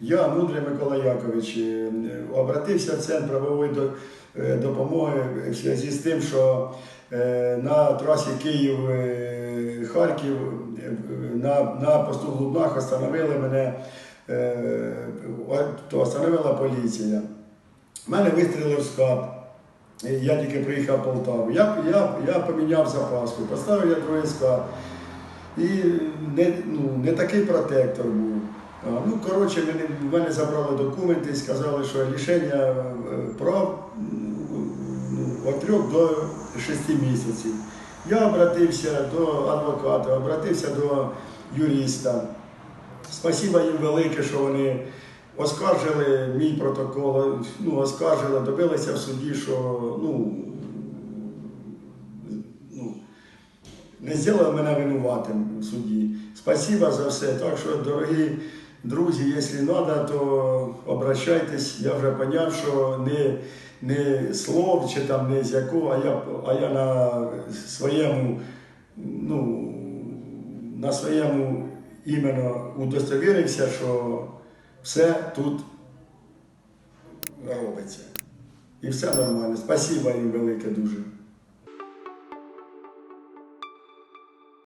Я, мудрий Микола Якович, е, обратився в центр правової е, допомоги в зв'язку з тим, що е, на трасі Київ-Харків на, на посту в Лубнах мене, е, то остановила поліція. Мене вистрілив скат. Я тільки приїхав в Полтаву. Я, я, я поміняв запаску, поставив я другий скат. І не, ну, не такий протектор був. Ну, коротше, мене, мене забрали документи і сказали, що рішення е, прав ну, від 3 до 6 місяців. Я обратився до адвоката, обратився до юриста. Спасибо їм велике, що вони оскаржили мій протокол, ну, оскаржили, добилися в суді, що ну, ну, не зробили мене винуватим в суді. Спасибо за все. Так що, дорогі друзі, якщо треба, то обращайтесь. Я вже зрозумів, що не, не слов чи там не з якого, а я, а я на своєму, ну, на своєму іменно удостовірився, що все тут робиться. І все нормально. Спасибо їм велике дуже.